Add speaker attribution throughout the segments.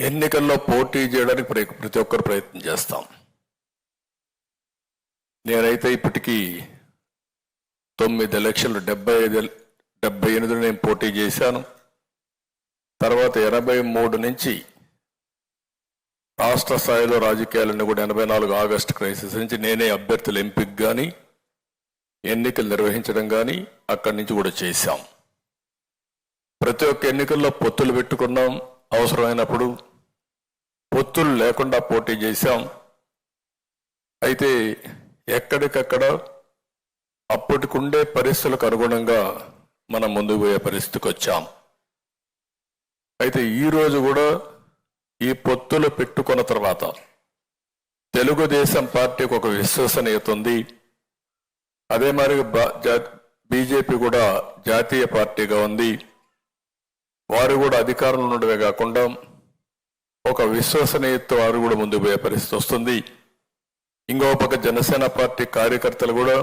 Speaker 1: ఎన్నికల్లో పోటీ చేయడానికి ప్ర- ప్రతి ఒక్కరు ప్రయత్నం చేస్తాం. నేనైతే ఇప్పటికీ తొమ్మిది ఎలక్షన్లు డెబ్బై ఐదు డెబ్బై ఎనిమిదిలో నేను పోటీ చేశాను. తర్వాత ఎనభై మూడు నుంచి రాష్ట్ర స్థాయిలో రాజకీయాలన్నీ కూడా ఎనభై నాలుగు ఆగస్టు క్రైసిస్ నుంచి నేనే అభ్యర్థుల ఎంపిక కానీ ఎన్నికలు నిర్వహించడం కానీ అక్కడి నుంచి కూడా చేశాం. ప్రతి ఒక్క ఎన్నికల్లో పొత్తులు పెట్టుకున్నాం. అవసరమైనప్పుడు పొత్తులు లేకుండా పోటీ చేశాం. అయితే ఎక్కడికక్కడ అప్పటికుండే పరిస్థితులకు అనుగుణంగా మనం ముందుకు పోయే పరిస్థితికి వచ్చాం. అయితే ఈరోజు కూడా ఈ పొత్తులు పెట్టుకున్న తర్వాత తెలుగుదేశం పార్టీకి ఒక విశ్వసనీయత ఉంది. అదే మరి బీజేపీ కూడా జాతీయ పార్టీగా ఉంది. వారు కూడా అధికారంలో ఉండడమే కాకుండా ఒక విశ్వసనీయతతో వారు కూడా ముందుకు పోయే పరిస్థితి వస్తుంది. ఇంకో పక్క జనసేన పార్టీ కార్యకర్తలు కూడా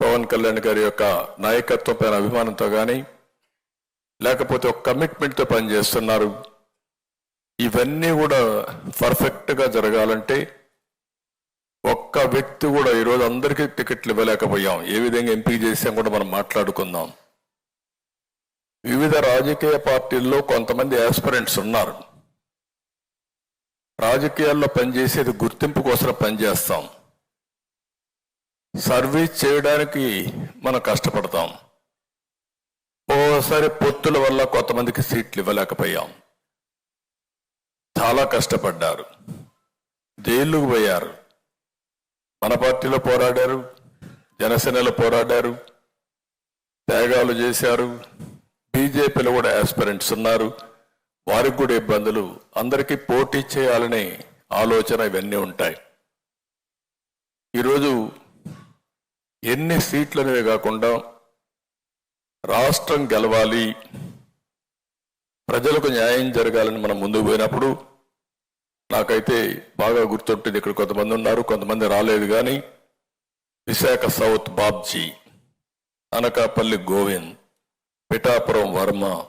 Speaker 1: పవన్ కళ్యాణ్ గారి యొక్క నాయకత్వం పైన అభిమానంతో కానీ లేకపోతే ఒక కమిట్మెంట్తో పనిచేస్తున్నారు. ఇవన్నీ కూడా పర్ఫెక్ట్గా జరగాలంటే ఒక్క వ్యక్తి కూడా ఈరోజు అందరికీ టికెట్లు ఇవ్వలేకపోయాం. ఏ విధంగా ఎంపిక చేసాం కూడా మనం మాట్లాడుకుందాం. వివిధ రాజకీయ పార్టీల్లో కొంతమంది యాస్పిరెంట్స్ ఉన్నారు. రాజకీయాల్లో పనిచేసేది గుర్తింపు కోసం పనిచేస్తాం. సర్వీస్ చేయడానికి మనం కష్టపడతాం. ఓసారి పొత్తుల వల్ల కొంతమందికి సీట్లు ఇవ్వలేకపోయాం. చాలా కష్టపడ్డారు. జైలుకు పోయారు. మన పార్టీలో పోరాడారు. జనసేనలో పోరాడారు. త్యాగాలు చేశారు. బీజేపీలో కూడా యాస్పిరెంట్స్ ఉన్నారు. వారికి కూడా ఇబ్బందులు. అందరికీ పోటీ చేయాలనే ఆలోచన ఇవన్నీ ఉంటాయి. ఈరోజు ఎన్ని సీట్లు అనేవి కాకుండా రాష్ట్రం గెలవాలి ప్రజలకు న్యాయం జరగాలని మనం ముందుకు పోయినప్పుడు నాకైతే బాగా గుర్తుంటుంది ఇక్కడ కొంతమంది ఉన్నారు కొంతమంది రాలేదు కానీ విశాఖ సౌత్ బాబ్జీ అనకాపల్లి గోవింద్ పిఠాపురం వర్మ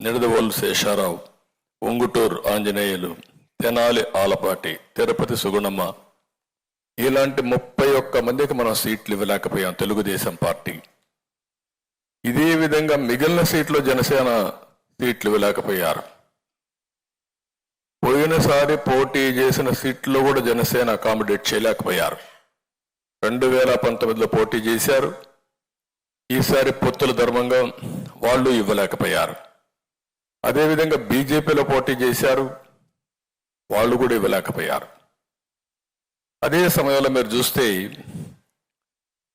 Speaker 1: నిడదవోలు శేషారావు ఉంగుటూరు ఆంజనేయులు తెనాలి ఆలపాటి తిరుపతి సుగుణమ్మ. ఇలాంటి ముప్పై ఒక్క మందికి మనం సీట్లు ఇవ్వలేకపోయాం తెలుగుదేశం పార్టీ. ఇదే విధంగా మిగిలిన సీట్లు జనసేన సీట్లు ఇవ్వలేకపోయారు. పోయినసారి పోటీ చేసిన సీట్లో కూడా జనసేన అకామిడేట్ చేయలేకపోయారు. రెండు వేల పంతొమ్మిదిలో పోటీ చేశారు. ఈసారి పొత్తుల ధర్మంగా వాళ్ళు ఇవ్వలేకపోయారు. అదేవిధంగా బీజేపీలో పోటీ చేశారు. వాళ్ళు కూడా ఇవ్వలేకపోయారు. అదే సమయంలో మీరు చూస్తే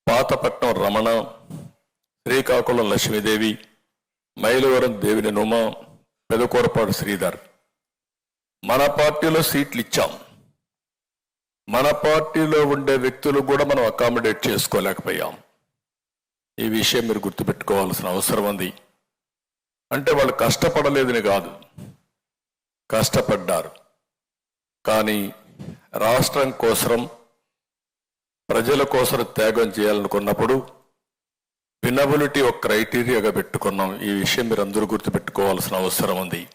Speaker 1: పాతపట్నం రమణ శ్రీకాకుళం లక్ష్మీదేవి మైలవరం దేవిని నుమ పెదకూరపాడు శ్రీధర్. మన పార్టీలో సీట్లు ఇచ్చాం. మన పార్టీలో ఉండే వ్యక్తులు కూడా మనం అకామిడేట్ చేసుకోలేకపోయాం. ఈ విషయం మీరు గుర్తుపెట్టుకోవాల్సిన అవసరం ఉంది. అంటే వాళ్ళు కష్టపడలేదని కాదు. కష్టపడ్డారు. కానీ రాష్ట్రం కోసం ప్రజల కోసం త్యాగం చేయాలనుకున్నప్పుడు వినబిలిటీ ఒక క్రైటీరియాగా పెట్టుకున్నాం. ఈ విషయం మీరు అందరూ గుర్తుపెట్టుకోవాల్సిన అవసరం ఉంది.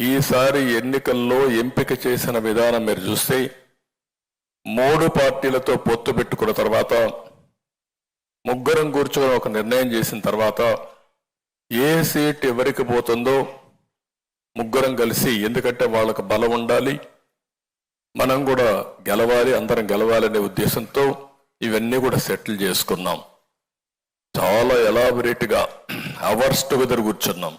Speaker 1: ఈసారి ఎన్నికల్లో ఎంపిక చేసిన విధానం మీరు చూస్తే మూడు పార్టీలతో పొత్తు పెట్టుకున్న తర్వాత ముగ్గురం కూర్చొని ఒక నిర్ణయం చేసిన తర్వాత ఏ సీట్ ఎవరికి పోతుందో ముగ్గురం కలిసి ఎందుకంటే వాళ్ళకు బలం ఉండాలి మనం కూడా గెలవాలి అందరం గెలవాలనే ఉద్దేశంతో ఇవన్నీ కూడా సెటిల్ చేసుకున్నాం. చాలా ఎలాబొరేట్గా అవర్స్ టుగెదర్ కూర్చున్నాం.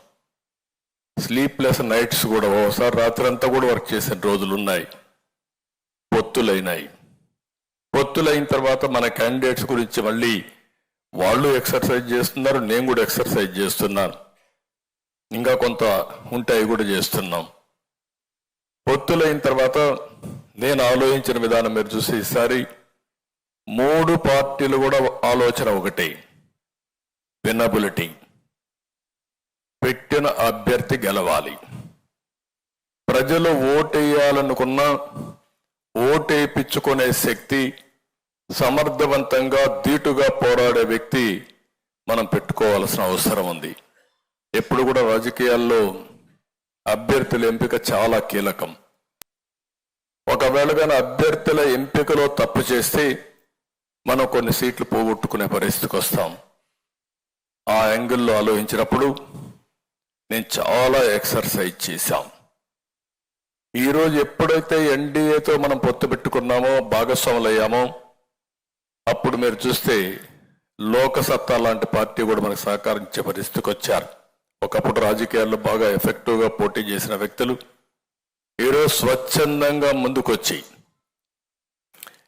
Speaker 1: స్లీప్లెస్ నైట్స్ కూడా ఓసారి రాత్రి అంతా కూడా వర్క్ చేసిన రోజులు ఉన్నాయి పొత్తులైనాయి. పొత్తులైన తర్వాత మన క్యాండిడేట్స్ గురించి మళ్ళీ వాళ్ళు ఎక్సర్సైజ్ చేస్తున్నారు నేను కూడా ఎక్సర్సైజ్ చేస్తున్నాను. ఇంకా కొంత ఉంటాయి కూడా చేస్తున్నాం. పొత్తులైన తర్వాత నేను ఆలోచించిన విధానం మీరు చూసి ఈసారి మూడు పార్టీలు కూడా ఆలోచన ఒకటే. వినబిలిటీ పెట్టిన అభ్యర్థి గెలవాలి. ప్రజలు ఓటేయాలనుకున్న ఓటేపించుకునే శక్తి సమర్థవంతంగా ధీటుగా పోరాడే వ్యక్తి మనం పెట్టుకోవాల్సిన అవసరం ఉంది. ఎప్పుడు కూడా రాజకీయాల్లో అభ్యర్థుల ఎంపిక చాలా కీలకం. ఒకవేళ కానీ అభ్యర్థుల ఎంపికలో తప్పు చేస్తే మనం కొన్ని సీట్లు పోగొట్టుకునే పరిస్థితికి వస్తాం. ఆ యాంగిల్లో ఆలోచించినప్పుడు నేను చాలా ఎక్సర్సైజ్ చేశాం. ఈరోజు ఎప్పుడైతే ఎన్డీఏతో మనం పొత్తు పెట్టుకున్నామో భాగస్వాములు అయ్యామో అప్పుడు మీరు చూస్తే లోకసత్తా లాంటి పార్టీ కూడా మనకు సహకరించే పరిస్థితికి వచ్చారు. ఒకప్పుడు రాజకీయాల్లో బాగా ఎఫెక్టివ్గా పోటీ చేసిన వ్యక్తులు ఈరోజు స్వచ్ఛందంగా ముందుకొచ్చి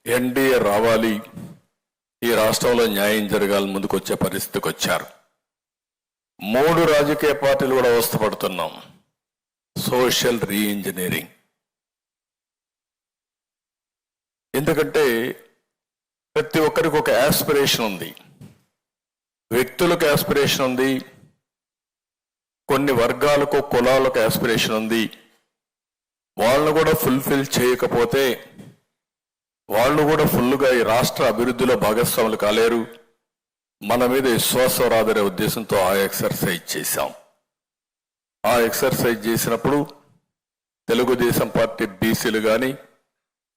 Speaker 1: ఎన్డీఏ రావాలి ఈ రాష్ట్రంలో న్యాయం జరగాలి ముందుకొచ్చే పరిస్థితికి వచ్చారు. మూడు రాజకీయ పార్టీలు కూడా అవస్థపడుతున్నాం. Social re-engineering. ఎందుకంటే ప్రతి ఒక్కరికి ఒక యాస్పిరేషన్ ఉంది. వ్యక్తులకు యాస్పిరేషన్ ఉంది. కొన్ని వర్గాలకు కులాలకు యాస్పిరేషన్ ఉంది. వాళ్ళను కూడా ఫుల్ఫిల్ చేయకపోతే వాళ్ళు కూడా ఫుల్గా ఈ రాష్ట్ర అభివృద్ధిలో భాగస్వాములు కాలేరు. మన మీద విశ్వాసం రాదనే ఉద్దేశంతో ఆ ఎక్సర్సైజ్ చేశాం. ఆ ఎక్సర్సైజ్ చేసినప్పుడు తెలుగుదేశం పార్టీ బీసీలు కానీ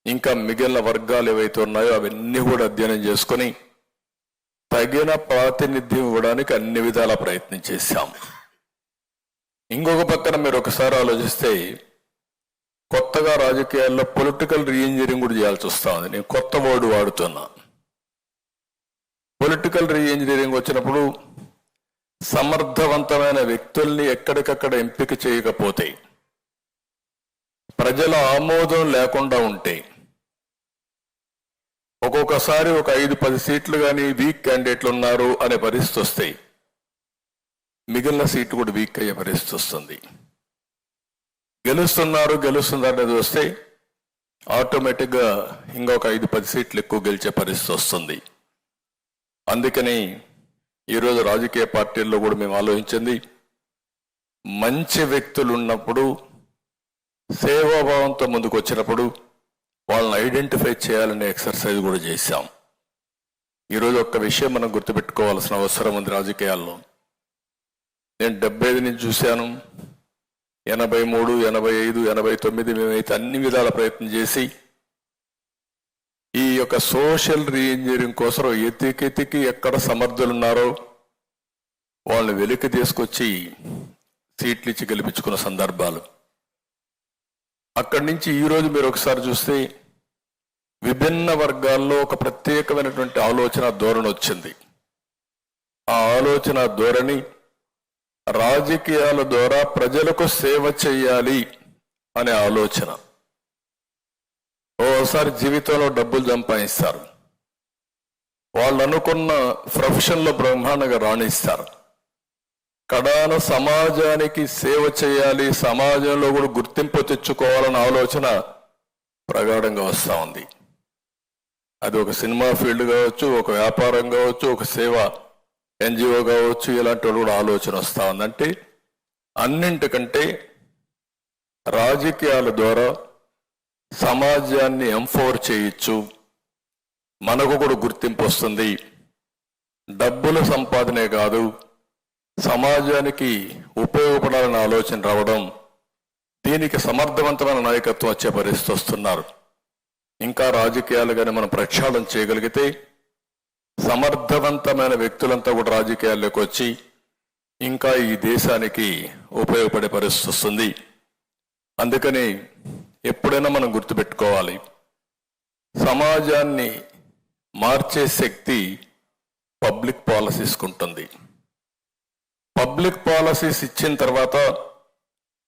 Speaker 1: ఇంకా మిగిలిన వర్గాలు ఏవైతే ఉన్నాయో అవన్నీ కూడా అధ్యయనం చేసుకొని తగిన ప్రాతినిధ్యం ఇవ్వడానికి అన్ని విధాల ప్రయత్నం చేశాం. ఇంకొక పక్కన మీరు ఒకసారి ఆలోచిస్తే కొత్తగా రాజకీయాల్లో పొలిటికల్ రీఇంజనీరింగ్ కూడా చేయాల్సి వస్తుంది నేను కొత్త వర్డ్ వాడుతున్నా. పొలిటికల్ రీఇంజనీరింగ్ వచ్చినప్పుడు సమర్థవంతమైన వ్యక్తుల్ని ఎక్కడికక్కడ ఎంపిక చేయకపోతే ప్రజల ఆమోదం లేకుండా ఉంటే ఒక్కొక్కసారి ఒక ఐదు పది సీట్లు కానీ వీక్ క్యాండిడేట్లు ఉన్నారు అనే పరిస్థితి వస్తాయి మిగిలిన సీట్లు కూడా వీక్ అయ్యే పరిస్థితి వస్తుంది. గెలుస్తున్నారు గెలుస్తున్నారు అనేది వస్తే ఆటోమేటిక్గా ఇంకొక ఐదు పది సీట్లు ఎక్కువ గెలిచే పరిస్థితి వస్తుంది. అందుకని ఈరోజు రాజకీయ పార్టీల్లో కూడా మేము ఆలోచించింది మంచి వ్యక్తులు ఉన్నప్పుడు సేవాభావంతో ముందుకు వచ్చినప్పుడు వాళ్ళని ఐడెంటిఫై చేయాలనే ఎక్సర్సైజ్ కూడా చేశాం. ఈరోజు ఒక్క విషయం మనం గుర్తుపెట్టుకోవాల్సిన అవసరం ఉంది రాజకీయాల్లో. నేను డెబ్బై ఐదు నుంచి చూశాను. ఎనభై మూడు ఎనభై ఐదు ఎనభై తొమ్మిది మేమైతే అన్ని విధాల ప్రయత్నం చేసి ఈ యొక్క సోషల్ రీఇంజనీరింగ్ కోసం ఎతికెతికి ఎక్కడ సమర్థులున్నారో వాళ్ళని వెలికి తీసుకొచ్చి సీట్లు ఇచ్చి గెలిపించుకున్న సందర్భాలు. అక్కడి నుంచి ఈ రోజు మీరు ఒకసారి చూస్తే విభిన్న వర్గాల్లో ఒక ప్రత్యేకమైనటువంటి ఆలోచన ధోరణి వచ్చింది. ఆ ఆలోచన ధోరణి రాజకీయాల ద్వారా ప్రజలకు సేవ చేయాలి అనే ఆలోచన. ఓసారి జీవితంలో డబ్బులు సంపాదిస్తారు. వాళ్ళు అనుకున్న ప్రొఫెషన్లో బ్రహ్మాండంగా రాణిస్తారు. కడాన సమాజానికి సేవ చేయాలి సమాజంలో కూడా గుర్తింపు తెచ్చుకోవాలన్న ఆలోచన ప్రగాఢంగా వస్తూ ఉంది. అది ఒక సినిమా ఫీల్డ్ కావచ్చు ఒక వ్యాపారం కావచ్చు ఒక సేవ ఎన్జిఓ కావచ్చు ఇలాంటి కూడా ఆలోచన వస్తూ ఉందంటే అన్నింటికంటే రాజకీయాల ద్వారా సమాజాన్ని ఎంఫోర్ చేయొచ్చు. మనకు కూడా గుర్తింపు వస్తుంది. డబ్బుల సంపాదనే కాదు. సమాజానికి ఉపయోగపడాలన్న ఆలోచన రావడం దీనికి సమర్థవంతమైన నాయకత్వం వచ్చే పరిస్థితి వస్తున్నారు. ఇంకా రాజకీయాలు కానీ మనం ప్రక్షాళన చేయగలిగితే సమర్థవంతమైన వ్యక్తులంతా కూడా రాజకీయాల్లోకి వచ్చి ఇంకా ఈ దేశానికి ఉపయోగపడే పరిస్థితి వస్తుంది. అందుకని ఎప్పుడైనా మనం గుర్తుపెట్టుకోవాలి సమాజాన్ని మార్చే శక్తి పబ్లిక్ పాలసీస్కుంటుంది పబ్లిక్ పాలసీస్ ఇచ్చిన తర్వాత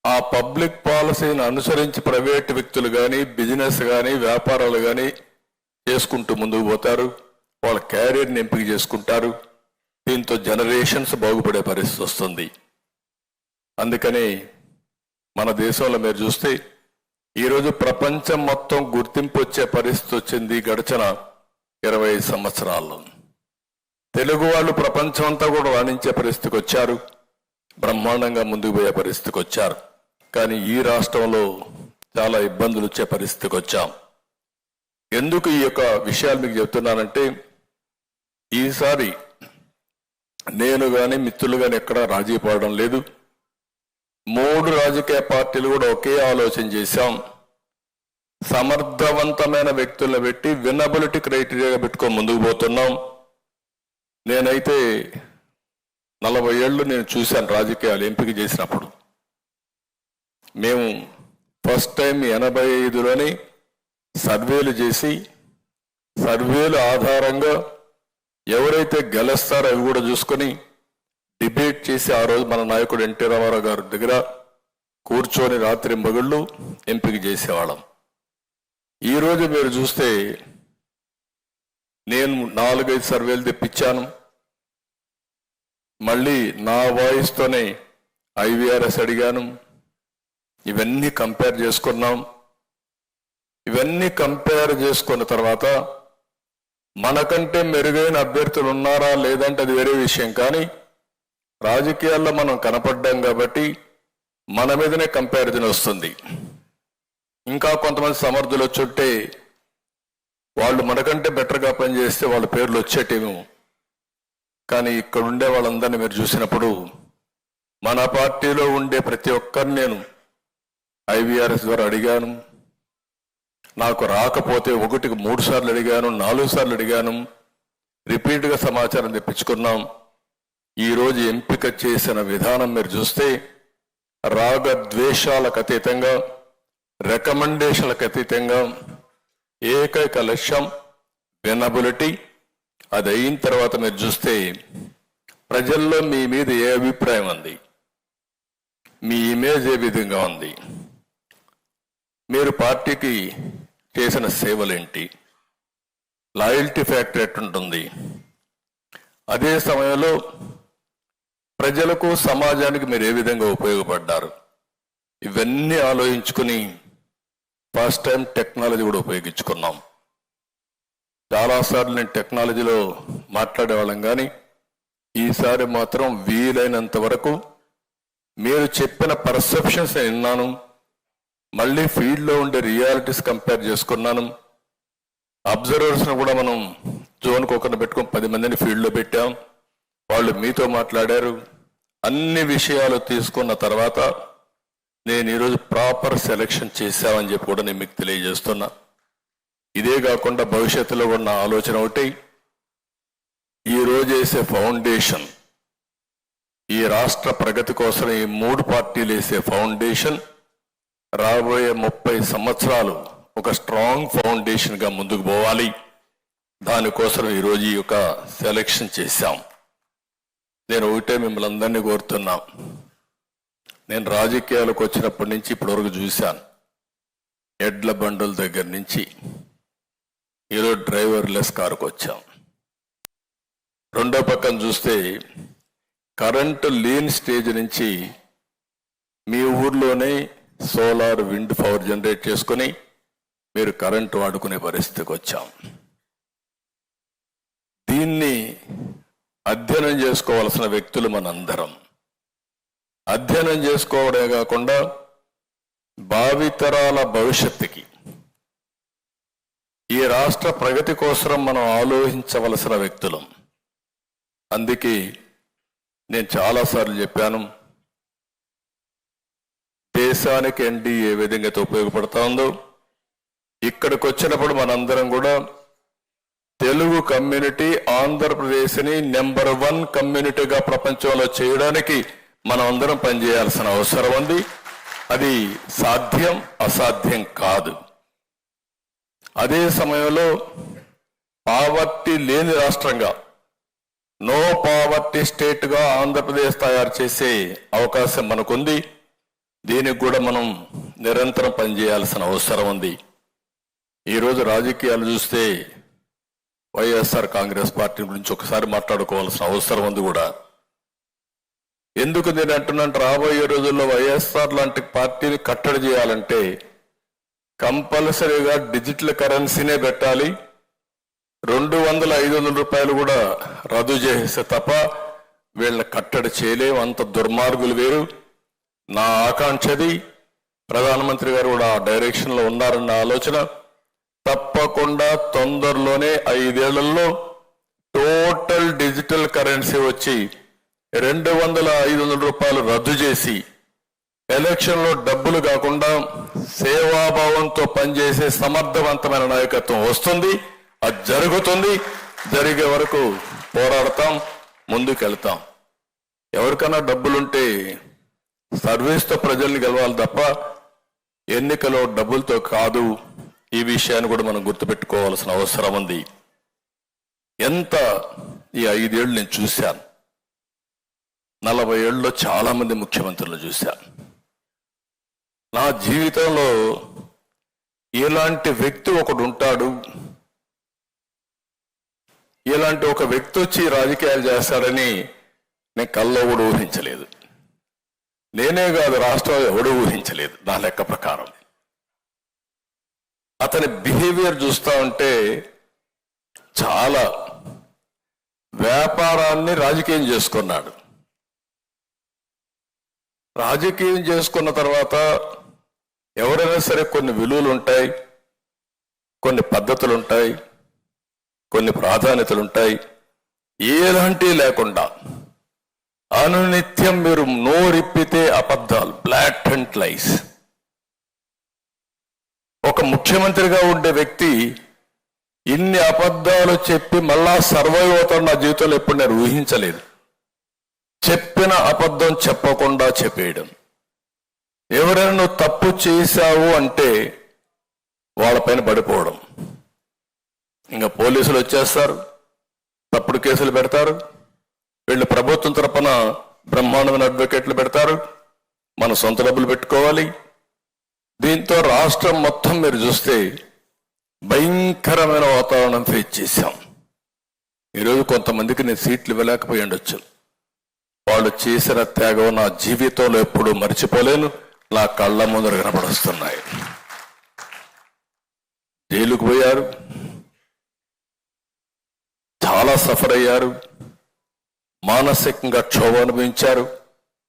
Speaker 1: ఆ పబ్లిక్ పాలసీని అనుసరించి ప్రైవేట్ వ్యక్తులు కానీ బిజినెస్ కానీ వ్యాపారాలు కానీ చేసుకుంటూ ముందుకు పోతారు. వాళ్ళ క్యారియర్ని ఎంపిక చేసుకుంటారు. దీంతో జనరేషన్స్ బాగుపడే పరిస్థితి వస్తుంది. అందుకని మన దేశంలో మీరు చూస్తే ఈరోజు ప్రపంచం మొత్తం గుర్తింపు వచ్చే పరిస్థితి వచ్చింది గడిచిన ఇరవై సంవత్సరాల్లో. తెలుగు వాళ్ళు ప్రపంచం అంతా కూడా రాణించే పరిస్థితికి వచ్చారు. బ్రహ్మాండంగా ముందుకు పోయే పరిస్థితికి వచ్చారు. కానీ ఈ రాష్ట్రంలో చాలా ఇబ్బందులు వచ్చే పరిస్థితికి వచ్చాం. ఎందుకు ఈ యొక్క విషయాలు మీకు చెప్తున్నానంటే ఈసారి నేను కానీ మిత్రులు కానీ ఎక్కడా రాజీ పడడం లేదు. మూడు రాజకీయ పార్టీలు కూడా ఒకే ఆలోచన చేశాం. సమర్థవంతమైన వ్యక్తులను పెట్టి వినబిలిటీ క్రైటీరియాగా పెట్టుకొని ముందుకు పోతున్నాం. నేనైతే నలభై ఏళ్ళు నేను చూశాను రాజకీయాలు ఎంపిక చేసినప్పుడు. మేము ఫస్ట్ టైం ఎనభై ఐదులోని సర్వేలు చేసి సర్వేలు ఆధారంగా ఎవరైతే గెలుస్తారో అవి కూడా చూసుకొని డిబేట్ చేసి ఆ రోజు మన నాయకుడు ఎన్టీ రామారావు గారి దగ్గర కూర్చొని రాత్రి మగుళ్ళు ఎంపిక చేసేవాళ్ళం. ఈరోజు మీరు చూస్తే నేను నాలుగైదు సర్వేలు తెప్పించాను. మళ్ళీ నా వాయిస్తోనే ఐవీఆర్ఎస్ అడిగాను. ఇవన్నీ కంపేర్ చేసుకున్నాం. ఇవన్నీ కంపేర్ చేసుకున్న తర్వాత మనకంటే మెరుగైన అభ్యర్థులు ఉన్నారా లేదంటే అది వేరే విషయం. కానీ రాజకీయాల్లో మనం కనపడ్డాం కాబట్టి మన మీదనే కంపారిజన్ వస్తుంది. ఇంకా కొంతమంది సమర్థులు వచ్చుంటే వాళ్ళు మనకంటే బెటర్గా పనిచేస్తే వాళ్ళ పేర్లు వచ్చేటేమో కానీ ఇక్కడ ఉండే వాళ్ళందరినీ మీరు చూసినప్పుడు మన పార్టీలో ఉండే ప్రతి ఒక్కరిని నేను ఐవీఆర్ఎస్ ద్వారా అడిగాను. నాకు రాకపోతే ఒకటికి మూడు సార్లు అడిగాను నాలుగు సార్లు అడిగాను. రిపీట్గా సమాచారం తెప్పించుకున్నాం. ఈరోజు ఎంపిక చేసిన విధానం మీరు చూస్తే రాగద్వేషాలకు అతీతంగా రికమెండేషన్లకు అతీతంగా ఏకైక లక్ష్యం వినబులిటీ. అది అయిన తర్వాత మీరు చూస్తే ప్రజల్లో మీ మీద ఏ అభిప్రాయం ఉంది? మీ ఇమేజ్ ఏ విధంగా ఉంది? మీరు పార్టీకి చేసిన సేవలేంటి? Loyalty factor ఎట్టుంటుంది? అదే సమయంలో ప్రజలకు సమాజానికి మీరు ఏ విధంగా ఉపయోగపడ్డారు? ఇవన్నీ ఆలోచించుకుని ఫస్ట్ టైం టెక్నాలజీ కూడా ఉపయోగించుకున్నాం. చాలాసార్లు నేను టెక్నాలజీలో మాట్లాడేవాళ్ళం కానీ ఈసారి మాత్రం వీలైనంత వరకు మీరు చెప్పిన పర్సెప్షన్స్ నేను విన్నాను. మళ్ళీ ఫీల్డ్లో ఉండే రియాలిటీస్ కంపేర్ చేసుకున్నాను. అబ్జర్వర్స్ను కూడా మనం జోన్కి ఒకరిని పెట్టుకొని పది మందిని ఫీల్డ్లో పెట్టాం. వాళ్ళు మీతో మాట్లాడారు. అన్ని విషయాలు తీసుకున్న తర్వాత నేను ఈరోజు ప్రాపర్ సెలెక్షన్ చేశామని చెప్పి కూడా నేను మీకు తెలియజేస్తున్నా. ఇదే కాకుండా భవిష్యత్తులో ఉన్న ఆలోచన ఒకటి ఈరోజు వేసే ఫౌండేషన్ ఈ రాష్ట్ర ప్రగతి కోసం ఈ మూడు పార్టీలు వేసే ఫౌండేషన్ రాబోయే ముప్పై సంవత్సరాలు ఒక స్ట్రాంగ్ ఫౌండేషన్గా ముందుకు పోవాలి. దానికోసం ఈరోజు ఈ యొక్క సెలెక్షన్ చేశాం. నేను ఒకటే మిమ్మల్ని అందరినీ కోరుతున్నాం. నేను రాజకీయాలకు వచ్చినప్పటి నుంచి ఇప్పటివరకు చూశాను. ఎడ్ల బండుల దగ్గర నుంచి ఈరోజు డ్రైవర్లెస్ కారుకు వచ్చాం. రెండో పక్కన చూస్తే కరెంటు లేని స్టేజ్ నుంచి మీ ఊర్లోనే సోలార్ విండ్ పవర్ జనరేట్ చేసుకొని మీరు కరెంటు వాడుకునే పరిస్థితికి వచ్చాం. దీన్ని అధ్యయనం చేసుకోవాల్సిన వ్యక్తులు మనందరం. అధ్యయనం చేసుకోవడమే కాకుండా భావితరాల భవిష్యత్తుకి. ఈ రాష్ట్ర ప్రగతి కోసం మనం ఆలోచించవలసిన వ్యక్తులం. అందుకే నేను చాలాసార్లు చెప్పాను దేశానికి ఎన్డీ ఏ విధంగా ఉపయోగపడతా ఉందో ఇక్కడికి వచ్చినప్పుడు మనందరం కూడా తెలుగు కమ్యూనిటీ ఆంధ్రప్రదేశ్ని నెంబర్ వన్ కమ్యూనిటీగా ప్రపంచంలో చేయడానికి మనం అందరం పనిచేయాల్సిన అవసరం ఉంది. అది సాధ్యం అసాధ్యం కాదు. అదే సమయంలో పావర్టీ లేని రాష్ట్రంగా నో పావర్టీ స్టేట్గా ఆంధ్రప్రదేశ్ తయారు చేసే అవకాశం మనకుంది. దీనికి కూడా మనం నిరంతరం పనిచేయాల్సిన అవసరం ఉంది. ఈరోజు రాజకీయాలు చూస్తే వైఎస్ఆర్ కాంగ్రెస్ పార్టీ గురించి ఒకసారి మాట్లాడుకోవాల్సిన అవసరం ఉంది కూడా. ఎందుకు నేను అంటున్నాను? రాబోయే రోజుల్లో వైఎస్ఆర్ లాంటి పార్టీని కట్టడి చేయాలంటే కంపల్సరీగా డిజిటల్ కరెన్సీనే పెట్టాలి. రెండు వందల ఐదు వందల రూపాయలు కూడా రద్దు చేస్తే తప్ప వీళ్ళని కట్టడి చేయలేం. అంత దుర్మార్గులు వేరు. నా ఆకాంక్షది ప్రధానమంత్రి గారు కూడా ఆ డైరెక్షన్లో ఉన్నారన్న ఆలోచన. తప్పకుండా తొందరలోనే ఐదేళ్ళలో టోటల్ డిజిటల్ కరెన్సీ వచ్చి రెండు వందల ఐదు వందల రూపాయలు రద్దు చేసి ఎలక్షన్లో డబ్బులు కాకుండా సేవాభావంతో పనిచేసే సమర్థవంతమైన నాయకత్వం వస్తుంది. అది జరుగుతుంది. జరిగే వరకు పోరాడతాం ముందుకెళ్తాం. ఎవరికైనా డబ్బులుంటే సర్వీస్తో ప్రజల్ని గెలవాలి తప్ప ఎన్నికలో డబ్బులతో కాదు. ఈ విషయాన్ని కూడా మనం గుర్తుపెట్టుకోవాల్సిన అవసరం ఉంది. ఎంత ఈ ఐదేళ్ళు నేను చూశాను. నలభై ఏళ్ళలో చాలామంది ముఖ్యమంత్రులు చూశాను నా జీవితంలో ఇలాంటి వ్యక్తి ఒకడు ఉంటాడు. ఇలాంటి ఒక వ్యక్తి వచ్చి రాజకీయాలు చేస్తాడని నేను కల్లో కూడా ఊహించలేదు. నేనే కాదు రాష్ట్రం ఎవడు ఊహించలేదు నా లెక్క ప్రకారం. అతని బిహేవియర్ చూస్తా ఉంటే చాలా వ్యాపారాన్ని రాజకీయం చేసుకున్నాడు. రాజకీయం చేసుకున్న తర్వాత ఎవరైనా సరే కొన్ని విలువలు ఉంటాయి కొన్ని పద్ధతులు ఉంటాయి కొన్ని ప్రాధాన్యతలు ఉంటాయి ఎలాంటి లేకుండా అనునిత్యం మీరు నోరిప్పితే అబద్ధాలు బ్లాక్ అండ్ లైస్. ఒక ముఖ్యమంత్రిగా ఉండే వ్యక్తి ఇన్ని అబద్ధాలు చెప్పి మళ్ళా సర్వైవ్ అవుతాడు నా జీవితంలో ఎప్పుడు నేను ఊహించలేదు. చెప్పిన అబద్ధం చెప్పకుండా చెప్పేయడం. ఎవరైనా నువ్వు తప్పు చేశావు అంటే వాళ్ళపైన పడిపోవడం. ఇంకా పోలీసులు వచ్చేస్తారు తప్పుడు కేసులు పెడతారు వీళ్ళు ప్రభుత్వం తరపున బ్రహ్మాండమైన అడ్వకేట్లు పెడతారు మన సొంత డబ్బులు పెట్టుకోవాలి. దీంతో రాష్ట్రం మొత్తం మీరు చూస్తే భయంకరమైన వాతావరణం ఫేస్ చేశాం. ఈరోజు కొంతమందికి నేను సీట్లు ఇవ్వలేకపోయి ఉండొచ్చు. వాళ్ళు చేసిన త్యాగం నా జీవితంలో ఎప్పుడు మర్చిపోలేను. నా కళ్ళ ముందర కనపడుస్తున్నాయి జైలుకు పోయారు. చాలా సఫర్ అయ్యారు. మానసికంగా క్షోభ అనుభవించారు.